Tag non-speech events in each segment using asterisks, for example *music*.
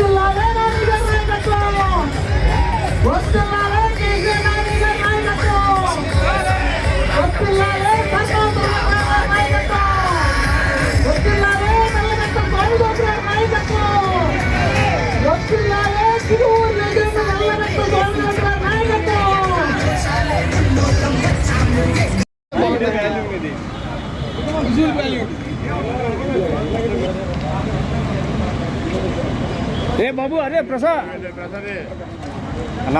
వస్తున్నారే నాయకుడు నాయకత్వం వస్తున్నారే కేసీఆర్ నాయకుడు నాయకత్వం వస్తున్నారే విజువల్ వాల్యూ ఏ బాబు అరే ప్రసాద్ అన్న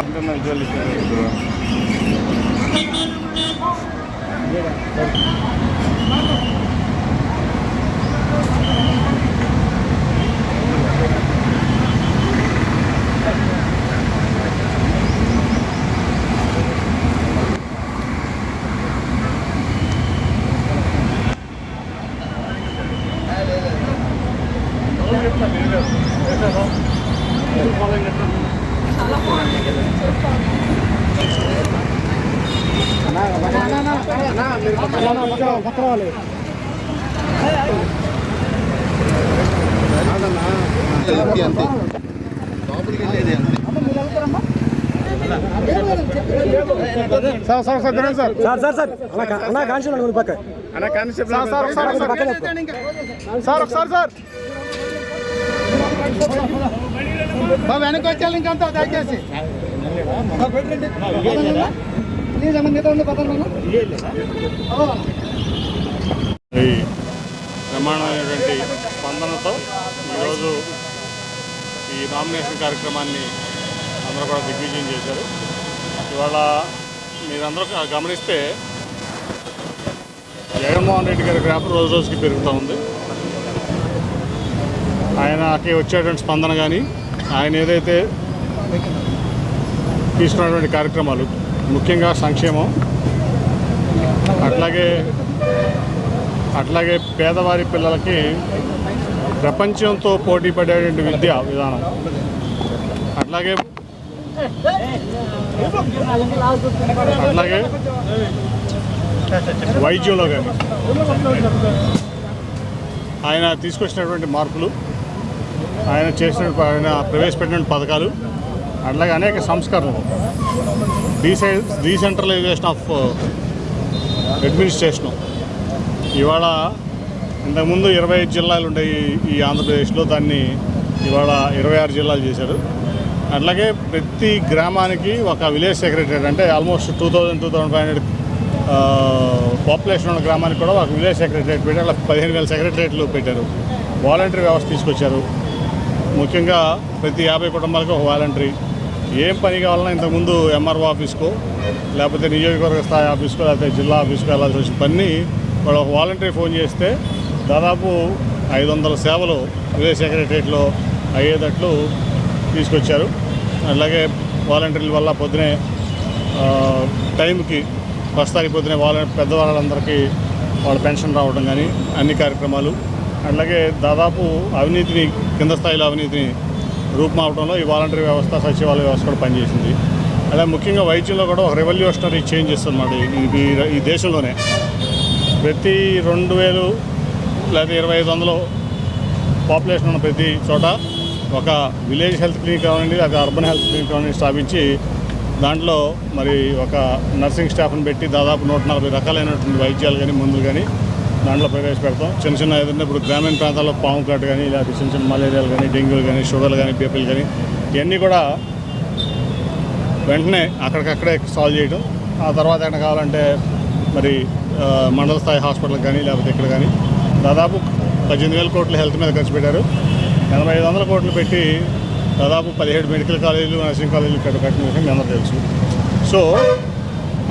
విజువల్ ఇస్తారు అంతే. లోపలికి వెళ్ళేది అంతే. సార్ సార్ సార్ తినండి సార్. Sir sir sir. అలా కా- అలా కాన్షన్ ఉంది పక్క అన్న కానిస్టేబుల్ సార్ సార్ ఒకసారి ఒకసారి పక్కన సార్ ఒకసారి సార్. బాబు వెనక్కి వచ్చేయాలి ఇంకంతా దయచేసి ప్లీజ్ అమ్మ మిగతా ఉంది పదండి అన్న. ఈ బ్రహ్మాండమైనటువంటి స్పందనతో ఈరోజు ఈ నామినేషన్ కార్యక్రమాన్ని అందరూ కూడా దిగ్విజయం చేశారు. ఇవాళ మీరందరూ గమనిస్తే జగన్మోహన్ రెడ్డి గారి గ్రాఫ్ రోజు రోజుకి పెరుగుతూ ఉంది. ఆయనకి వచ్చేటువంటి స్పందన కానీ ఆయన ఏదైతే తీసుకున్నటువంటి కార్యక్రమాలు ముఖ్యంగా సంక్షేమం అట్లాగే అట్లాగే పేదవారి పిల్లలకి ప్రపంచంతో పోటీ పడేటువంటి విద్యా విధానం. అట్లాగే అట్లాగే వైద్యంలో కానీ ఆయన తీసుకొచ్చినటువంటి మార్పులు ఆయన చేసిన ఆయన ప్రవేశపెట్టిన పథకాలు అట్లాగే అనేక సంస్కరణలు. డీసై డీసెంట్రలైజేషన్ ఆఫ్ అడ్మినిస్ట్రేషను. ఇవాళ ఇంతకుముందు ఇరవై ఐదు జిల్లాలు ఉండేవి ఈ ఆంధ్రప్రదేశ్లో దాన్ని ఇవాళ ఇరవై ఆరు జిల్లాలు చేశారు. అట్లాగే ప్రతి గ్రామానికి ఒక విలేజ్ సెక్రటరీ అంటే almost two thousand two thousand five hundred population ఉన్న గ్రామానికి కూడా ఒక విలేజ్ సెక్రటరేట్ పెట్టారు. అలా పదిహేను వేల సెక్రటరేట్లు పెట్టారు. వాలంటరీ వ్యవస్థ తీసుకొచ్చారు. ముఖ్యంగా ప్రతి యాభై కుటుంబాలకు ఒక వాలంటరీ. ఏం పని కావాలన్నా ఇంతకుముందు ఎంఆర్ఓ ఆఫీస్కో లేకపోతే నియోజకవర్గ స్థాయి ఆఫీస్కో లేకపోతే జిల్లా ఆఫీస్కో వెళ్ళాల్సి వచ్చిన పని వాళ్ళు ఒక వాలంటరీ ఫోన్ చేస్తే దాదాపు ఐదు వందల సేవలు విలేజ్ సెక్రటరియట్లో అయ్యేటట్లు తీసుకొచ్చారు. అలాగే వాలంటీర్ల వల్ల పొద్దునే టైంకి ప్రస్తుతానికి పొద్దునే వాళ్ళ పెద్దవాళ్ళందరికీ వాళ్ళ పెన్షన్ రావడం కానీ అన్ని కార్యక్రమాలు. అలాగే దాదాపు అవినీతిని కింద స్థాయిలో అవినీతిని రూపుమాపడంలో ఈ వాలంటరీ వ్యవస్థ సచివాలయ వ్యవస్థ కూడా పనిచేసింది. అలాగే ముఖ్యంగా వైద్యంలో కూడా ఒక రెవల్యూషనరీ చేంజెస్ అనమాట ఈ ఈ దేశంలోనే. ప్రతి రెండు వేలు లేదా ఇరవై ఐదు వందలు పాపులేషన్ ఉన్న ప్రతి చోట ఒక విలేజ్ హెల్త్ క్లినిక్ కావాలండి అది అర్బన్ హెల్త్ క్లినిక్ కానివ్వండి స్థాపించి దాంట్లో మరి ఒక నర్సింగ్ స్టాఫ్ని పెట్టి దాదాపు నూట నలభై రకాలైనటువంటి వైద్యాలు కానీ మందులు కానీ దాంట్లో ప్రవేశపెడతాం. చిన్న చిన్న ఏదైనా ఇప్పుడు గ్రామీణ ప్రాంతాల్లో పాము కాటు కానీ లేకపోతే చిన్న చిన్న మలేరియాలు కానీ డెంగ్యూలు కానీ షుగర్లు కానీ బీపీలు కానీ ఇవన్నీ కూడా వెంటనే అక్కడికక్కడే సాల్వ్ చేయడం ఆ తర్వాత ఎక్కడ కావాలంటే మరి మండల స్థాయి హాస్పిటల్కి కానీ లేకపోతే ఇక్కడ కానీ దాదాపు పద్దెనిమిది వేల కోట్లు హెల్త్ మీద ఖర్చు పెట్టారు. ఎనభై ఐదు వందల కోట్లు పెట్టి దాదాపు పదిహేడు మెడికల్ కాలేజీలు నర్సింగ్ కాలేజీలు ఇక్కడ కట్టిన విషయం మీ అందరూ తెలుసు. సో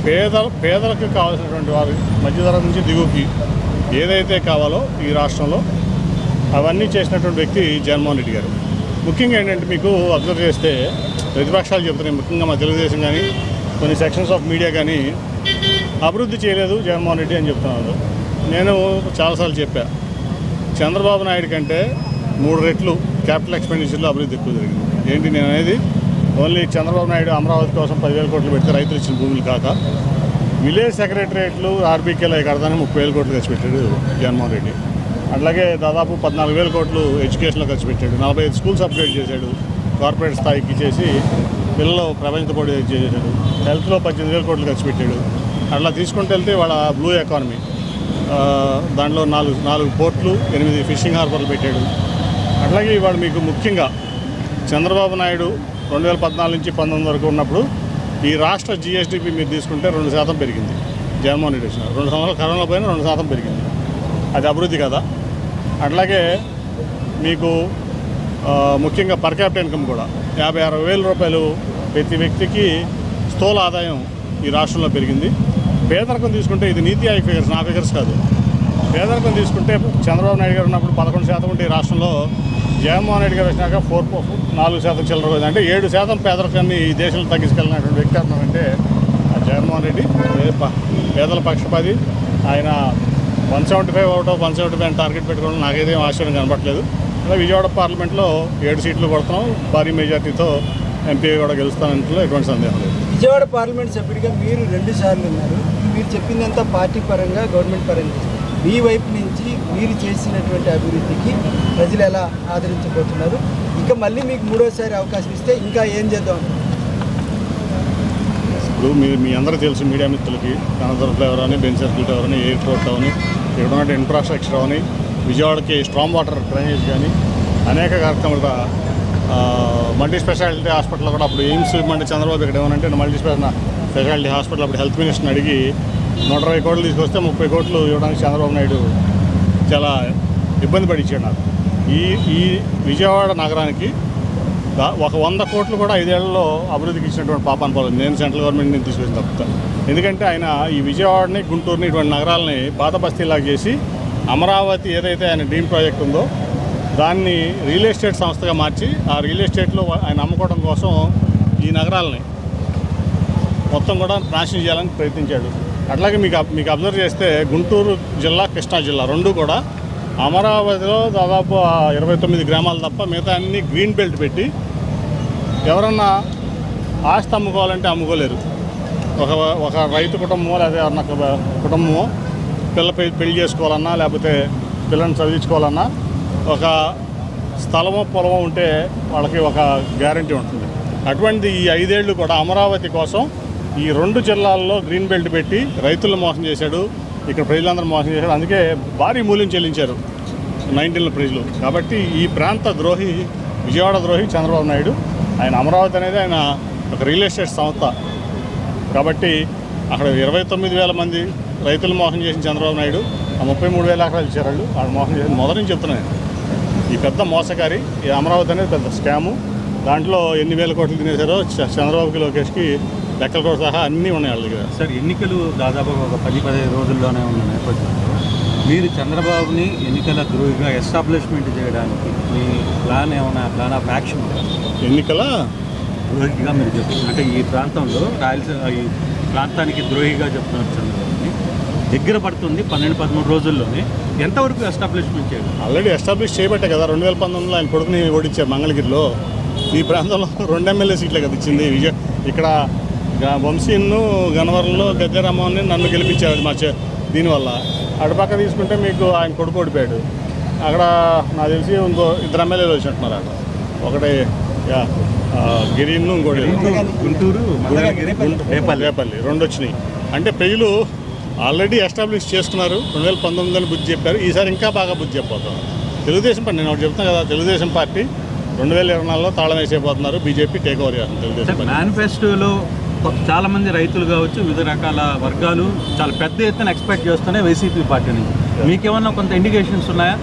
పేద పేదలకు కావాల్సినటువంటి వారి మధ్యతరం నుంచి దిగువకి ఏదైతే కావాలో ఈ రాష్ట్రంలో అవన్నీ చేసినటువంటి వ్యక్తి జగన్మోహన్ రెడ్డి గారు. ముఖ్యంగా ఏంటంటే మీకు అబ్జర్వ్ చేస్తే ప్రతిపక్షాలు చెబుతున్నాయి. ముఖ్యంగా మా తెలుగుదేశం కానీ కొన్ని సెక్షన్స్ ఆఫ్ మీడియా కానీ అభివృద్ధి చేయలేదు జగన్మోహన్ రెడ్డి అని చెప్తున్నారు. నేను చాలాసార్లు చెప్పా చంద్రబాబు నాయుడు కంటే మూడు రెట్లు క్యాపిటల్ ఎక్స్పెండిచర్లో అభివృద్ధి ఎక్కువ జరిగింది. ఏంటి నేను అనేది ఓన్లీ చంద్రబాబు నాయుడు అమరావతి కోసం పదివేల కోట్లు పెడితే రైతులు ఇచ్చిన భూములు కాక విలేజ్ సెక్రటరియట్లు ఆర్బీకేలో కడతానికి ముప్పై వేల కోట్లు ఖర్చు పెట్టాడు జగన్మోహన్ రెడ్డి. అట్లాగే దాదాపు పద్నాలుగు వేల కోట్లు ఎడ్యుకేషన్లో ఖర్చు పెట్టాడు. నలభై ఐదు స్కూల్స్ అప్గ్రేడ్ చేశాడు. కార్పొరేట్ స్థాయికి చేసి పిల్లలు ప్రపంచ పోటీ చేశాడు. హెల్త్లో పద్దెనిమిది వేల కోట్లు ఖర్చు పెట్టాడు. అట్లా తీసుకుంటూ వెళ్తే వాళ్ళ బ్లూ ఎకానమీ. దాంట్లో నాలుగు నాలుగు పోర్ట్లు ఎనిమిది ఫిషింగ్ హార్బర్లు పెట్టాడు. అట్లాగే ఇవాడు మీకు ముఖ్యంగా చంద్రబాబు నాయుడు రెండు వేల పద్నాలుగు నుంచి పంతొమ్మిది వరకు ఉన్నప్పుడు ఈ రాష్ట్ర జిఎస్డిపి మీరు తీసుకుంటే రెండు శాతం పెరిగింది. జగన్మోహన్ రెడ్డి వచ్చిన రెండు సంవత్సరాలు కరోనా పైన రెండు శాతం పెరిగింది. అది అభివృద్ధి కదా. అట్లాగే మీకు ముఖ్యంగా పర్ క్యాపిటల్ ఇన్కమ్ కూడా యాభై అరవై వేల రూపాయలు ప్రతి వ్యక్తికి స్థూల ఆదాయం ఈ రాష్ట్రంలో పెరిగింది. పేదరికం తీసుకుంటే ఇది నీతి ఆయోగ్ ఫిగర్స్ నా ఫిగర్స్ కాదు. పేదరికం తీసుకుంటే చంద్రబాబు నాయుడు గారు ఉన్నప్పుడు పదకొండు శాతం ఉంటే ఈ రాష్ట్రంలో జగన్మోహన్ రెడ్డి గారు వచ్చినాక ఫోర్ నాలుగు శాతం చిల్లర పోయింది. అంటే ఏడు శాతం పేదరికాన్ని ఈ దేశంలో తగ్గించుకెళ్ళినటువంటి వ్యక్తి అర్థం అంటే ఆ జగన్మోహన్ రెడ్డి. పేదల పక్షపాతి. ఆయన one seventy five out of one seventy five target పెట్టుకోవడం నాకైతే ఆశ్చర్యం కనపట్లేదు అలా విజయవాడ పార్లమెంట్లో ఏడు సీట్లు కొడుతున్నాం. భారీ మెజార్టీతో ఎంపీ కూడా గెలుస్తానంటే ఎటువంటి సందేహం లేదు. విజయవాడ పార్లమెంట్ సభ్యుడిగా మీరు రెండు సార్లు ఉన్నారు. మీరు చెప్పిందంతా పార్టీ పరంగా గవర్నమెంట్ పరంగా మీ వైపు నుంచి మీరు చేసినటువంటి అభివృద్ధికి ప్రజలు ఎలా ఆదరించబోతున్నారు? ఇక మళ్ళీ మీకు మూడోసారి అవకాశం ఇస్తే ఇంకా ఏం చేద్దాం? ఇప్పుడు మీ మీ అందరూ తెలుసు మీడియా మిత్రులకి కనదర ఫ్లేవర్ అని బెన్ సర్కిల్ టవర్ అని ఎయిర్పోర్ట్ అవని ఇక్కడ ఉన్న ఇన్ఫ్రాస్ట్రక్చర్ అవని విజయవాడకి స్ట్రాంగ్ వాటర్ డ్రైనేజ్ కానీ అనేక కార్యక్రమాలు మల్టీ స్పెషాలిటీ హాస్పిటల్ కూడా అప్పుడు ఎయిమ్స్ ఇవ్వమంటే చంద్రబాబు ఇక్కడ ఏమనంటే మల్టీ స్పెషాలిటీ హాస్పిటల్ అప్పుడు హెల్త్ మినిస్టర్ని అడిగి నూట ఇరవై కోట్లు తీసుకొస్తే ముప్పై కోట్లు ఇవ్వడానికి చంద్రబాబు నాయుడు చాలా ఇబ్బంది పడిచ్చాడు నాకు. ఈ ఈ విజయవాడ నగరానికి ఒక వంద కోట్లు కూడా ఐదేళ్ళలో అభివృద్ధికి ఇచ్చినటువంటి పాపాన్ని పోలేదు నేను సెంట్రల్ గవర్నమెంట్ నుంచి తీసుకొచ్చిన తప్పుతా. ఎందుకంటే ఆయన ఈ విజయవాడని గుంటూరుని ఇటువంటి నగరాలని పాత బస్తీలాగా చేసి అమరావతి ఏదైతే ఆయన డ్రీమ్ ప్రాజెక్ట్ ఉందో దాన్ని రియల్ ఎస్టేట్ సంస్థగా మార్చి ఆ రియల్ ఎస్టేట్లో ఆయన అమ్ముకోవడం కోసం ఈ నగరాలని మొత్తం కూడా నాశనం చేయాలని ప్రయత్నించాడు. అట్లాగే మీకు మీకు అబ్జర్వ్ చేస్తే గుంటూరు జిల్లా కృష్ణా జిల్లా రెండు కూడా అమరావతిలో దాదాపు ఇరవై తొమ్మిది గ్రామాలు తప్ప మిగతా అన్ని గ్రీన్ బెల్ట్ పెట్టి ఎవరన్నా ఆస్తి అమ్ముకోవాలంటే అమ్ముకోలేరు. ఒక ఒక రైతు కుటుంబమో లేదా ఎవరన్నా కుటుంబమో పిల్ల పెళ్ళి చేసుకోవాలన్నా లేకపోతే పిల్లల్ని చదివించుకోవాలన్నా ఒక స్థలమో పొలమో ఉంటే వాళ్ళకి ఒక గ్యారంటీ ఉంటుంది. అటువంటిది ఈ ఐదేళ్ళు కూడా అమరావతి కోసం ఈ రెండు జిల్లాల్లో గ్రీన్ బెల్ట్ పెట్టి రైతులను మోసం చేశాడు ఇక్కడ ప్రజలందరూ మోసం చేశాడు. అందుకే భారీ మూల్యం చెల్లించారు నైన్టీన్ల ప్రజలు. కాబట్టి ఈ ప్రాంత ద్రోహి విజయవాడ ద్రోహి చంద్రబాబు నాయుడు ఆయన అమరావతి అనేది ఆయన ఒక రియల్ ఎస్టేట్ సంస్థ. కాబట్టి అక్కడ ఇరవై తొమ్మిది వేల మంది రైతులు మోసం చేసిన చంద్రబాబు నాయుడు ఆ ముప్పై మూడు వేల ఎకరాలు ఇచ్చారు వాళ్ళు. వాళ్ళు మోసం చేసి మొదటి నుంచి చెప్తున్నాను ఈ పెద్ద మోసగారి ఈ అమరావతి అనేది పెద్ద స్కాము. దాంట్లో ఎన్ని వేల కోట్లు తినేశారో చంద్రబాబుకి లోకేష్కి లెక్కలతో సహా అన్నీ ఉన్నాయి వాళ్ళ దగ్గర. సార్ ఎన్నికలు దాదాపు ఒక పది పదిహేను రోజుల్లోనే ఉన్న నేపథ్యంలో మీరు చంద్రబాబుని ఎన్నికల ద్రోహిగా ఎస్టాబ్లిష్మెంట్ చేయడానికి మీ ప్లాన్ ఏమైనా ప్లాన్ ఆఫ్ యాక్షన్? ఎన్నికల? ద్రోహిగా మీరు చెప్తున్నారు. అంటే ఈ ప్రాంతంలో రాయలసీమ ఈ ప్రాంతానికి ద్రోహిగా చెప్తున్నారు చంద్రబాబుని. దగ్గర పడుతుంది పన్నెండు పదమూడు రోజుల్లోనే. ఎంతవరకు ఎస్టాబ్లిష్మెంట్ చేయడం ఆల్రెడీ ఎస్టాబ్లిష్ చేయబట్టే కదా రెండు వేల పంతొమ్మిదిలో ఆయన కొడుకుని ఓడించారు మంగళగిరిలో. ఈ ప్రాంతంలో రెండు ఎమ్మెల్యే సీట్లే కదా ఇచ్చింది. విజయ ఇక్కడ గ- వంశీను గన్నవరంలో గద్దెరామని నన్ను గెలిపించారు మా చే దీనివల్ల. అటుపక్క తీసుకుంటే మీకు ఆయన కొడుకు ఓడిపోయాడు. అక్కడ నాకు తెలిసి ఇంకో ఇద్దరు ఎమ్మెల్యేలు వచ్చినట్టున్నారు అక్కడ. ఒకటి గిరిను ఇంకోటి గుంటూరు రేపల్లి. రేపల్లి. రెండు వచ్చినాయి. అంటే ప్రజలు ఆల్రెడీ ఎస్టాబ్లిష్ చేసుకున్నారు. రెండు వేల పంతొమ్మిదిలో బుద్ధి చెప్పారు. ఈసారి ఇంకా బాగా బుద్ధి చెప్పబోతున్నారు తెలుగుదేశం పార్టీ నేను ఒకటి చెప్తాను కదా తెలుగుదేశం పార్టీ రెండు వేల ఇరవై నాలుగులో తాళం వేసేపోతున్నారు బీజేపీ టేక్ ఓవర్ చేస్తుంది తెలుగుదేశం పార్టీ. మేనిఫెస్టోలో చాలా మంది రైతులు కావచ్చు వివిధ రకాల వర్గాలు చాలా పెద్ద ఎత్తున ఎక్స్పెక్ట్ చేస్తున్నాయి వైసీపీ పార్టీ నుంచి. మీకేమన్నా కొంత ఇండికేషన్స్ ఉన్నాయా?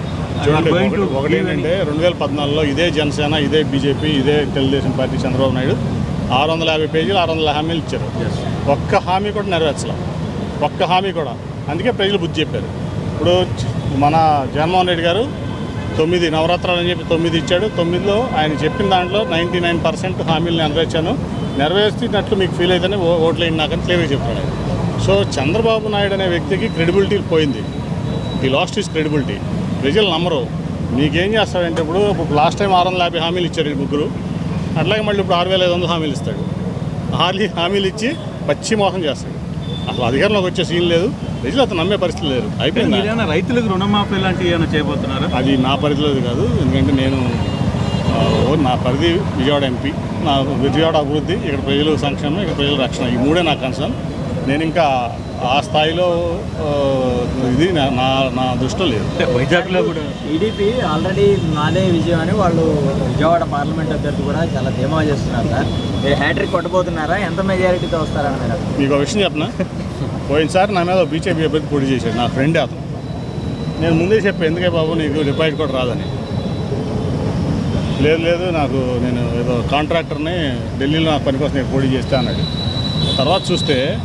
ఒకటి- ఏంటంటే రెండు వేల పద్నాలుగులో ఇదే జనసేన ఇదే బీజేపీ ఇదే తెలుగుదేశం పార్టీ చంద్రబాబు నాయుడు. ఆరు వందల యాభై పేజీలు ఆరు వందల హామీలు ఇచ్చారు. ఒక్క హామీ కూడా నెరవేర్చలే. ఒక్క హామీ కూడా. అందుకే ప్రజలు బుద్ధి చెప్పారు. ఇప్పుడు మన జగన్మోహన్ రెడ్డి గారు తొమ్మిది నవరాత్రాలు అని చెప్పి తొమ్మిది ఇచ్చాడు. తొమ్మిదిలో ఆయన చెప్పిన దాంట్లో నైంటీ నైన్ పర్సెంట్ హామీలు నెరవేర్చాను నెరవేర్చినట్లు మీకు ఫీల్ అయితేనే ఓ- ఓట్లు నాకని క్లియర్గా చెప్పాడు సో చంద్రబాబు నాయుడు అనే వ్యక్తికి క్రెడిబిలిటీ పోయింది. ఈ లాస్ట్ ఈస్ క్రెడిబిలిటీ. ప్రజలు నమ్మరు. మీకేం చేస్తాడంటే ఇప్పుడు ఇప్పుడు లాస్ట్ టైం ఆరు వందల యాభై హామీలు ఇచ్చారు ఈ ముగ్గురు. అట్లాగే మళ్ళీ ఇప్పుడు ఆరు వేల ఐదు వందల హామీలు ఇస్తాడు. హామీ హామీలు ఇచ్చి పచ్చి మోసం చేస్తాడు. అసలు అధికారంలోకి వచ్చే సీన్ లేదు. ప్రజలు అతను నమ్మే పరిస్థితి లేరు అయిపోయింది? మీరేమైనా రైతులకు రుణమాఫీ లాంటివి ఏమైనా చేయబోతున్నారా? అది నా పరిధిలోది కాదు. ఎందుకంటే నేను నా పరిధి విజయవాడ ఎంపీ నా విజయవాడ అభివృద్ధి ఇక్కడ ప్రజలు సంక్షేమం ఇక్కడ ప్రజల రక్షణ ఈ మూడే నా కన్సర్న్ నేను ఇంకా ఆ స్థాయిలో ఇది నా- నా దృష్టిలో లేదు. అంటే వైజాగ్లో కూడా టీడీపీ ఆల్రెడీ నాదే విజయం అని వాళ్ళు విజయవాడ పార్లమెంట్ అభ్యర్థి కూడా చాలా ధీమా చేస్తున్నారు సార్. మీరు హ్యాట్రిక్ కొట్టబోతున్నారా? ఎంత మెజారిటీతో వస్తారని మీరు? మీకు ఒక విషయం చెప్పనా? పోయినసారి నా మీద బీజేపీ అభ్యర్థి పోటీ చేశాడు నా ఫ్రెండే అతను. నేను ముందే చెప్పాను ఎందుకే బాబు నీకు డిపాజిట్ కూడా రాదని. లేదు లేదు నాకు నేను ఏదో కాంట్రాక్టర్ని ఢిల్లీలో నా పని కోసం నేను పోటీ చేస్తే అన్నాడు. తర్వాత చూస్తే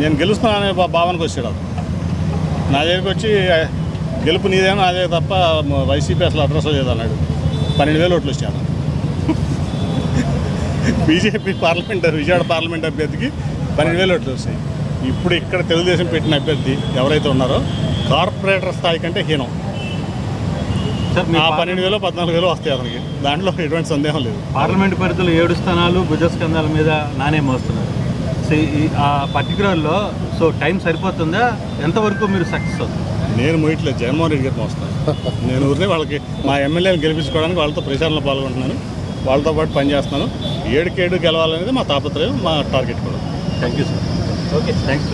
నేను గెలుస్తున్నాననే భావనకు వచ్చాడు నా దగ్గరికి వచ్చి గెలుపు నీదేమో నాదే తప్ప వైసీపీ అసలు అడ్రస్ లేదు అన్నాడు పన్నెండు వేలు ఓట్లు వచ్చాను *laughs* బీజేపీ పార్లమెంట్ విజయవాడ పార్లమెంట్ అభ్యర్థికి పన్నెండు వేలు ఓట్లు వస్తాయి ఇప్పుడు ఇక్కడ తెలుగుదేశం పెట్టిన అభ్యర్థి ఎవరైతే ఉన్నారో కార్పొరేటర్ స్థాయి కంటే హీనం. ఆ పన్నెండు వేలు పద్నాలుగు వేలు వస్తాయి అతనికి. దాంట్లో ఎటువంటి సందేహం లేదు. పార్లమెంట్ పరిధిలో ఏడు స్థానాలు భుజస్కంధాల మీద నానే మోస్తున్నారు సో ఈ- ఆ పర్టికులర్లో సో టైం సరిపోతుందా? ఎంతవరకు మీరు సక్సెస్ అవుతుంది నేను మొయిట్లేదు జగన్మోహన్ రెడ్డి గారిని వస్తాను నేను ఊరినే వాళ్ళకి మా ఎమ్మెల్యేని గెలిపించుకోవడానికి వాళ్ళతో ప్రచారంలో పాల్గొంటున్నాను. వాళ్ళతో పాటు పనిచేస్తున్నాను ఏడుకేడు గెలవాలనేది మా తాపత్రయం మా టార్గెట్ కూడా. Thank you sir okay thanks